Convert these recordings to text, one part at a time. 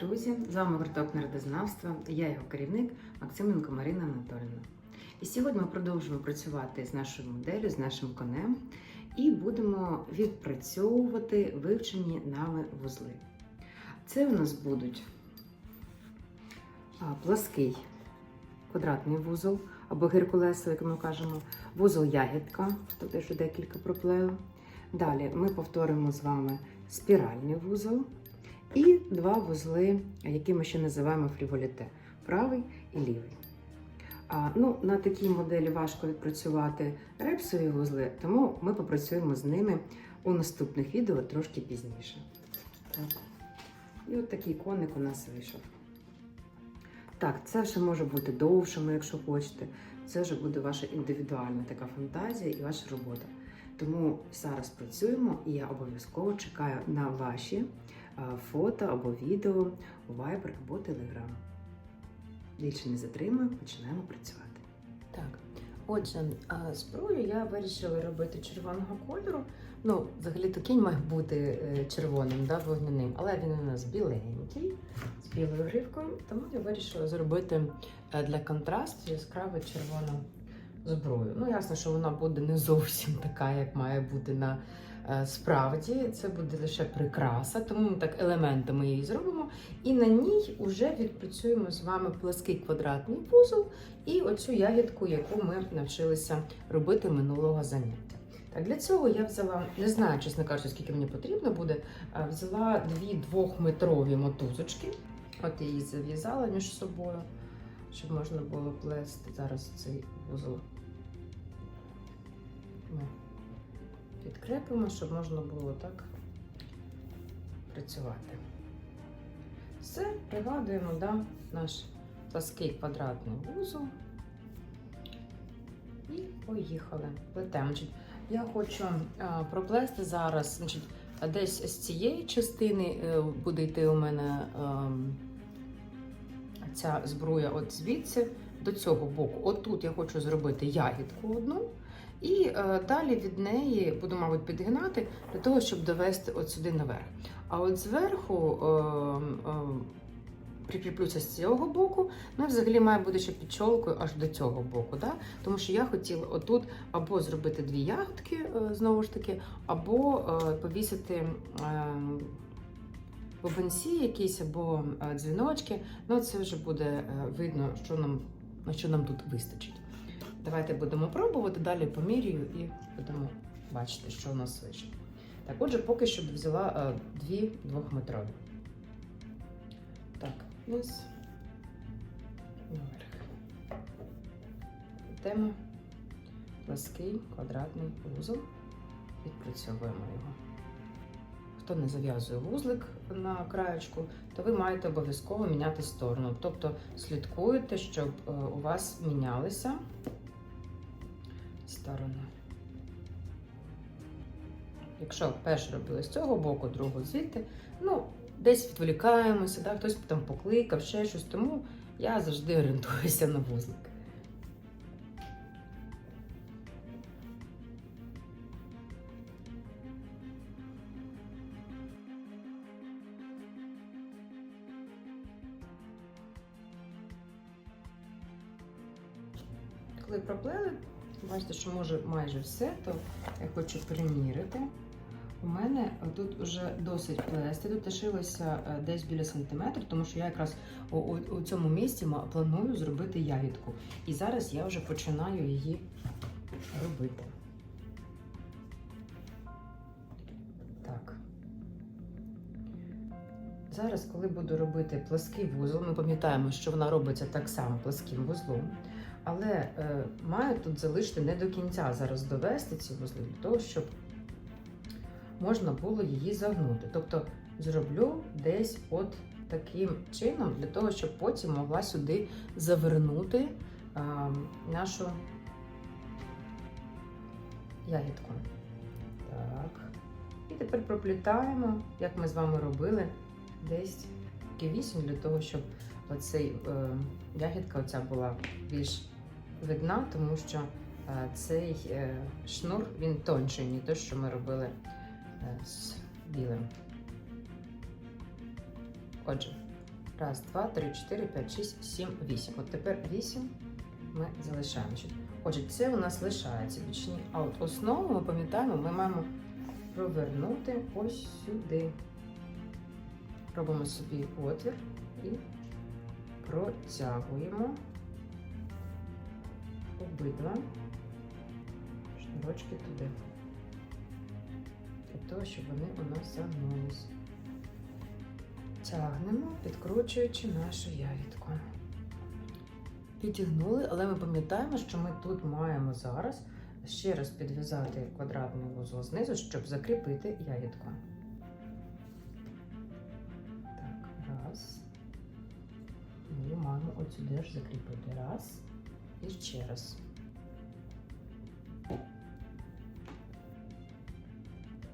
друзі! З вами гурток народознавства. Я його керівник Максименко Марина Анатолівна. І сьогодні ми продовжуємо працювати з нашою моделлю, з нашим конем, і будемо відпрацьовувати вивчені нами вузли. Це у нас будуть плаский квадратний вузол або геркулесовий, як ми кажемо, вузол ягідка, тут теж декілька проплею. Далі ми повторимо з вами спіральний вузол. І два вузли, які ми ще називаємо фріволіте правий і лівий. А, ну, На такій моделі важко відпрацювати репсові вузли, тому ми попрацюємо з ними у наступних відео трошки пізніше. Так. І от такий коник у нас вийшов. Так, це вже може бути довшими, якщо хочете. Це вже буде ваша індивідуальна така фантазія і ваша робота. Тому зараз працюємо і я обов'язково чекаю на ваші фото або відео у Viber або Telegram. Більше не затримую, починаємо працювати. Так, отже, зброю я вирішила робити червоного кольору. Ну, взагалі-то кінь має бути е, червоним, да, вогняним, але він у нас біленький, з білою гривкою, тому я вирішила зробити е, для контрасту яскраву червону зброю. Ну, ясно, що вона буде не зовсім така, як має бути на справді. Це буде лише прикраса, тому ми так елементами її зробимо. І на ній вже відпрацюємо з вами плаский квадратний вузол і оцю ягідку, яку ми навчилися робити минулого заняття. Так, для цього я взяла, не знаю, чесно кажучи, скільки мені потрібно буде, взяла дві двохметрові мотузочки. От я її зав'язала між собою, щоб можна було плести зараз цей вузол. Ми підкрепимо, щоб можна було так працювати. Все, пригадуємо да, наш плаский квадратний вузол. І поїхали. Плетемо. Значить, Я хочу а, проплести зараз, значить, десь з цієї частини е, буде йти у мене ем, ця збруя от звідси до цього боку. Отут я хочу зробити ягідку одну. І е, далі від неї буду, мабуть, підгинати для того, щоб довести от сюди наверх. А от зверху е, е, прикріплюся з цього боку, ну і взагалі має бути ще під чолкою аж до цього боку. Да? Тому що я хотіла отут або зробити дві ягодки, знову ж таки, або повісити. Бубенці якісь або дзвіночки, ну це вже буде видно, що нам, що нам тут вистачить. Давайте будемо пробувати, далі помірюю і будемо бачити, що у нас вийшло. Так, отже, поки що взяла е, дві двохметрові. Так, ось наверх. Йдемо плаский квадратний вузол, відпрацьовуємо його. Хто не зав'язує вузлик на краєчку, то ви маєте обов'язково міняти сторону. Тобто слідкуєте, щоб е, у вас мінялися сторони. Якщо перше робили з цього боку, другу звідти, ну, десь відволікаємося, да, хтось там покликав, ще щось, тому я завжди орієнтуюся на вузлик. Коли проплели, бачите, що може майже все, то я хочу приміряти. У мене тут вже досить плести. Тут лишилося е, десь біля сантиметра, тому що я якраз у, у, у цьому місці планую зробити ягідку. І зараз я вже починаю її робити. Зараз, коли буду робити плаский вузол, ми пам'ятаємо, що вона робиться так само пласким вузлом. Але е, маю тут залишити не до кінця зараз довести ці вузли для того, щоб можна було її загнути. Тобто зроблю десь от таким чином, для того, щоб потім могла сюди завернути е, нашу ягідку. Так. І тепер проплітаємо, як ми з вами робили, десь такі вісім для того, щоб оцей е, ягідка оця була більш видна, тому що е, цей е, шнур він тонший, ніж те, що ми робили е, з білим. Отже, Раз, два, три, чотири, п'ять, шість, сім, вісім. От тепер вісім ми залишаємо. Отже, це у нас лишається бічні. А от основу ми пам'ятаємо, ми маємо провернути ось сюди. Робимо собі отвір і протягуємо обидва шнурочки туди. Для того, щоб вони у нас загнулись. Тягнемо, підкручуючи нашу ягідку. Підтягнули, але ми пам'ятаємо, що ми тут маємо зараз ще раз підв'язати квадратний вузол знизу, щоб закріпити ягідку. Так, раз. Ми маємо от сюди ж закріпити. Раз. І ще раз.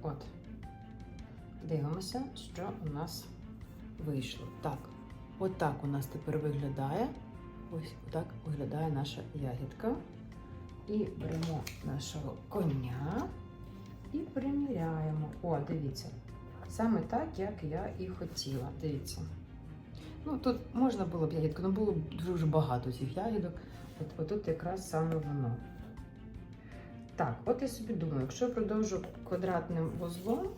От. Дивимося, що у нас вийшло. Так, от так у нас тепер виглядає. Ось так виглядає наша ягідка. І беремо нашого коня і приміряємо. О, дивіться. Саме так, як я і хотіла. Дивіться. Ну, тут можна було б ягідку, але було б дуже багато цих ягідок. От, отут якраз саме воно. Так, от я собі думаю, якщо я продовжу квадратним вузлом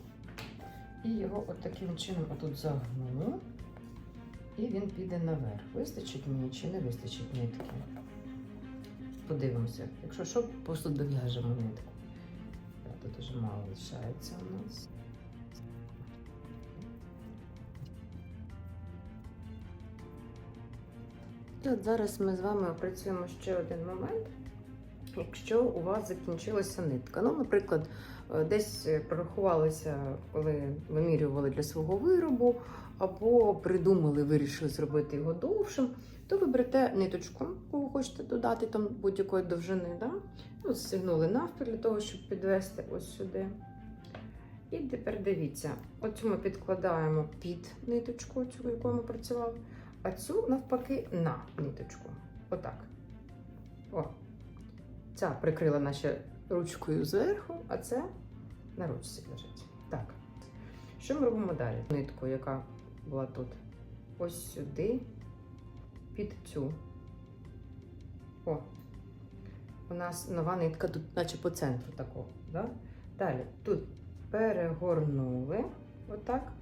і його от таким чином отут загну, і він піде наверх. Вистачить мені чи не вистачить нитки? Подивимося. Якщо що, просто дов'яжемо нитку. Тут дуже мало лишається у нас. І зараз ми з вами опрацюємо ще один момент. Якщо у вас закінчилася нитка, ну, наприклад, е, десь прорахувалися, коли вимірювали для свого виробу, або придумали, вирішили зробити його довшим, то ви берете ниточку, яку ви хочете додати там будь-якої довжини, да? ну, зігнули навпіл для того, щоб підвести ось сюди. І тепер дивіться, оцю ми підкладаємо під ниточку, цю, яку ми працювали, а цю навпаки на ниточку. Отак. О. Ця прикрила наче ручкою зверху, а це на ручці лежить. Так. Що ми робимо далі? Нитку, яка була тут. Ось сюди, під цю. О. У нас нова нитка тут, наче по центру такого. Да? Далі тут перегорнули отак.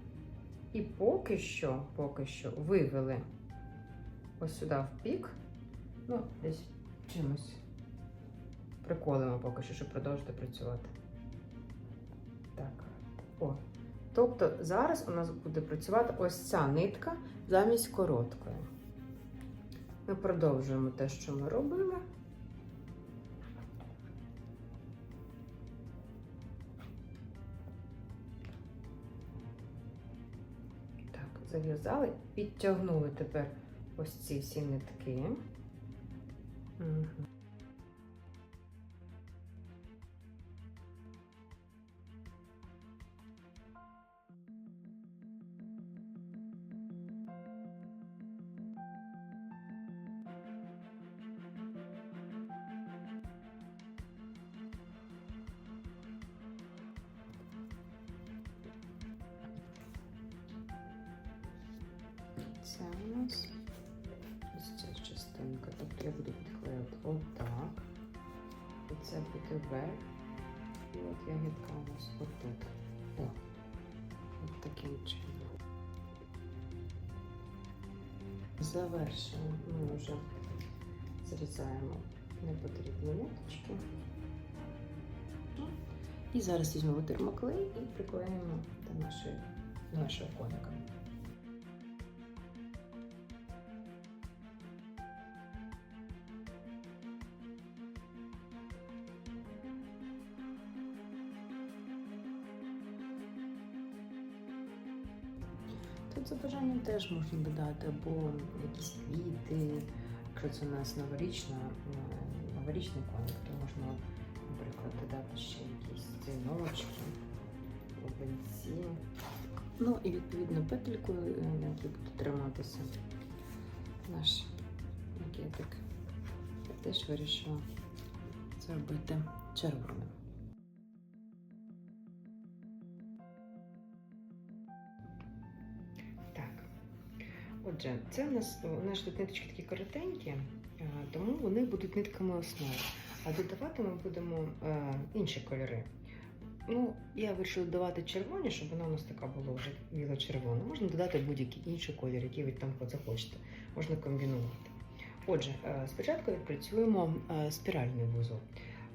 І поки що, поки що вивели ось сюди в пік. Ну, десь чимось приколимо поки що, щоб продовжити працювати. Так. О. Тобто зараз у нас буде працювати ось ця нитка замість короткої. Ми продовжуємо те, що ми робили. Так, зав'язали, підтягнули тепер ось ці всі нитки. Це у нас ця. Тобто я буду підклеювати отак. І це буде вверх. І от ягідка у нас отут. О, от таким чином. Завершуємо. Ми вже зрізаємо непотрібні ниточки. І зараз візьмемо термоклей і приклеїмо до нашого коника. За бажанням теж можна додати або якісь квіти, якщо це у нас новорічна, новорічний коник, то можна, наприклад, додати ще якісь дзвіночки, бубенці. Ну і відповідно петелькою, е, на якій буде триматися наш макетик. Я теж вирішила зробити червоним. Отже, це в нас у нас тут ниточки такі коротенькі, е, тому вони будуть нитками основи. А додавати ми будемо е, інші кольори. Ну, я вирішила додавати червоні, щоб вона у нас така була вже біло-червона. Можна додати будь-який інший колір, який ви там захочете. Можна комбінувати. Отже, е, спочатку відпрацюємо спіральний вузол.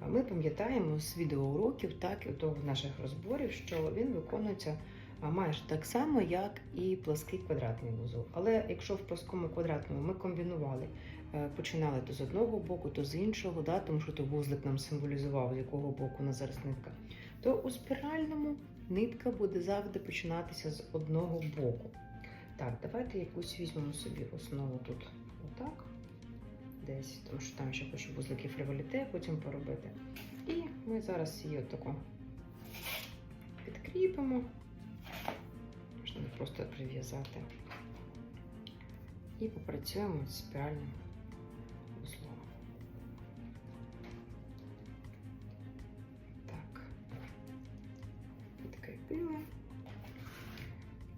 Ми пам'ятаємо з відеоуроків, так і до наших розборів, що він виконується а, майже так само, як і плоский квадратний вузол. Але якщо в плоскому квадратному ми комбінували, е, починали то з одного боку, то з іншого, да, тому що то вузлик нам символізував, з якого боку у нас зараз нитка, то у спіральному нитка буде завжди починатися з одного боку. Так, давайте якусь візьмемо собі основу тут отак. Десь, тому що там ще хочу вузлики фриволіте потім поробити. І ми зараз її отако підкріпимо. Просто прив'язати. І попрацюємо з спіральним узлом. Так. Підкріпили.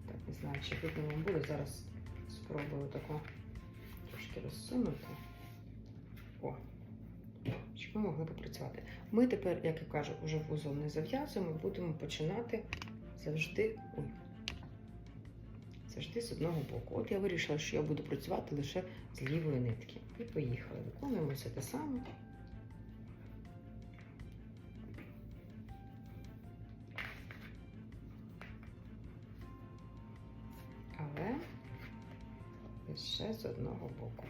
Так, не знаю, чи видно вам буде. Зараз спробую тако трошки розсунути. О, щоб ми могли попрацювати. Ми тепер, як я кажу, вже вузол не зав'язуємо, будемо починати завжди. Ой, завжди з одного боку. От я вирішила, що я буду працювати лише з лівої нитки. І поїхали. Виконуємо все те саме. Але лише з одного боку.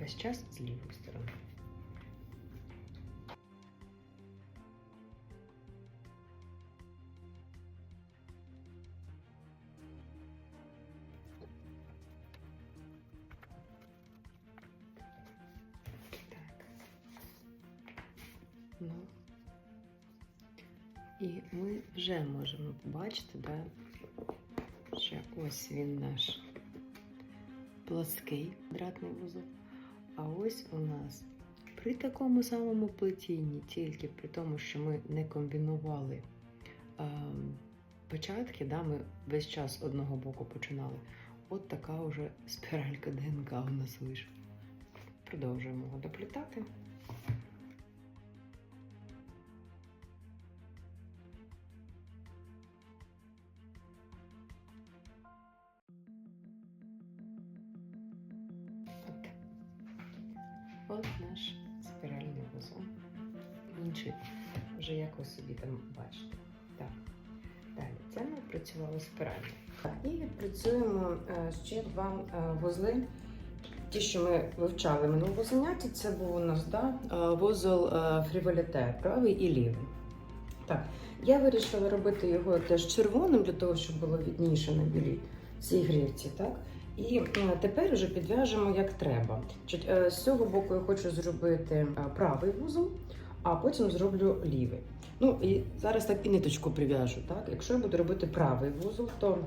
Весь час з лівої сторони. І ми вже можемо побачити, да, що ось він наш плоский квадратний вузол. А ось у нас при такому самому плетінні, тільки при тому, що ми не комбінували е, початки, да, ми весь час одного боку починали. От така вже спіралька ДНК у нас вийшла. Продовжуємо його доплітати. Собі бачите. Так. Далі, це ми працювали спірально. Так, і відпрацюємо е, ще два е, вузли. Ті, що ми вивчали в минулому занятті, це був у нас да, е, вузол фріволіте, правий і лівий. Так, я вирішила робити його теж червоним, для того, щоб було відніше на білій цій грівці. Так? І тепер вже підв'яжемо як треба. З цього боку я хочу зробити правий вузол, а потім зроблю лівий. Ну і зараз так і ниточку прив'яжу. Так? Якщо я буду робити правий вузол, то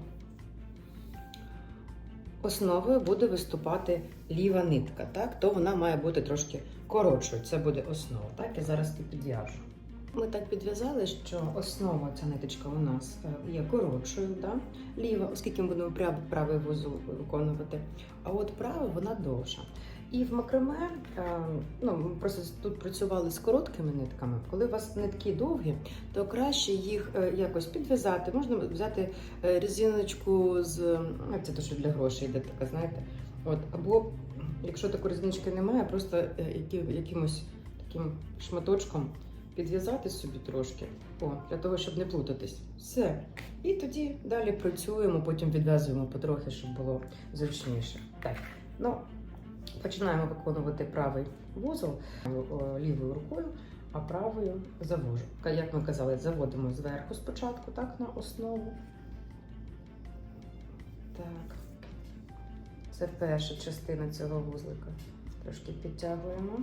основою буде виступати ліва нитка, так? то вона має бути трошки коротшою. Це буде основа. Так? Я зараз і підв'яжу. Ми так підв'язали, що основа ця ниточка у нас е, є коротшою, да? ліва, оскільки ми будемо правий вузол виконувати. А от права вона довша. І в макраме, е, ну ми просто тут працювали з короткими нитками. Коли у вас нитки довгі, то краще їх е, якось підв'язати. Можна взяти е, резиночку з ну, це те, що для грошей йде така, знаєте. От, або якщо такої резиночки немає, просто якимось таким шматочком підв'язати собі трошки, о, для того, щоб не плутатись. Все. І тоді далі працюємо, потім відв'язуємо потрохи, щоб було зручніше. Так, ну починаємо виконувати правий вузол лівою рукою, а правою завожу. Як ми казали, заводимо зверху спочатку, так, на основу. Так. Це перша частина цього вузлика. Трошки підтягуємо.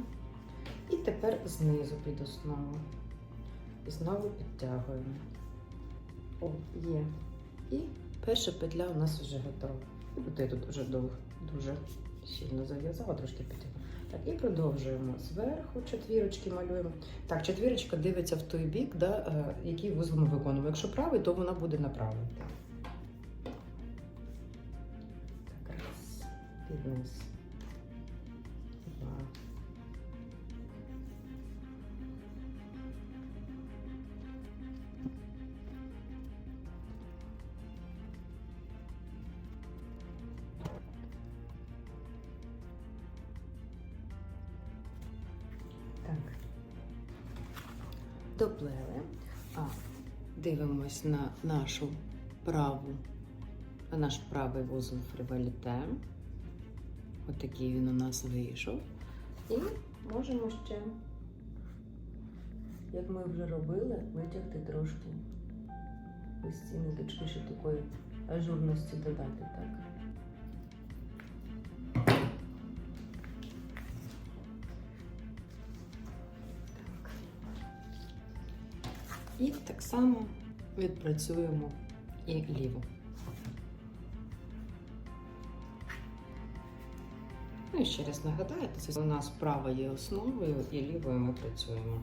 І тепер знизу під основу. І знову підтягуємо. О, є. І перша петля у нас вже готова. От я тут вже довго, дуже сильно зав'язала, трошки піти. Так, і продовжуємо. Зверху четвірочки малюємо. Так, четвірочка дивиться в той бік, да, е, який вузол ми виконуємо. Якщо правий, то вона буде направо. Так, раз. під Так. Доплели. А, дивимось на нашу праву, на наш правий вузол фриваліте. Отакий він у нас вийшов. І можемо ще, як ми вже робили, витягти трошки ось ці ниточки, щоб такої ажурності додати, так? І так само відпрацюємо і ліву. Ну і ще раз нагадаю, це у нас права є основою і лівою ми працюємо.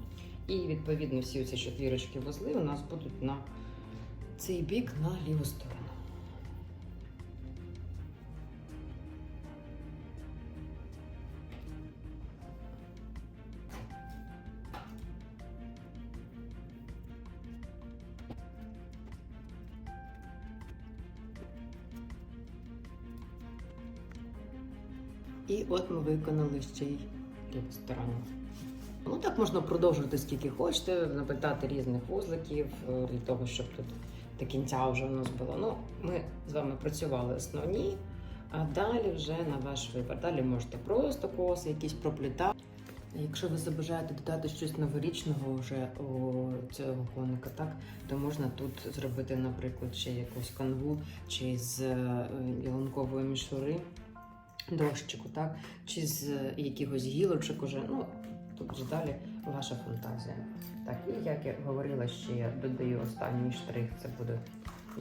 І відповідно всі ці чотирочки вузли у нас будуть на цей бік на ліву сторону. І от ми виконали ще й сторону. Ну так можна продовжувати скільки хочете, наплетати різних вузликів е, для того, щоб тут до кінця вже у нас було. Ну, ми з вами працювали основні, а далі вже на ваш вибір. Далі можете просто коси якісь проплітати. Якщо ви забажаєте додати щось новорічного вже у цього коника, так то можна тут зробити, наприклад, ще якусь канву чи з е, ялинкової мішури дощику, так? Чи з е, якихось гілочок уже. Ну, тут вже далі ваша фантазія. Так, і як я говорила, ще я додаю останній штрих, це буде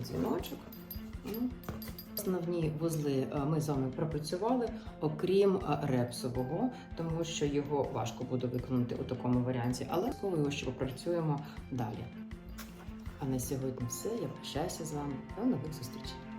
дзвіночок. Основні вузли е, ми з вами пропрацювали, окрім е, репсового, тому що його важко буде виконати у такому варіанті, але обов'язково його ще попрацюємо далі. А на сьогодні все. Я прощаюся з вами. До нових зустрічей.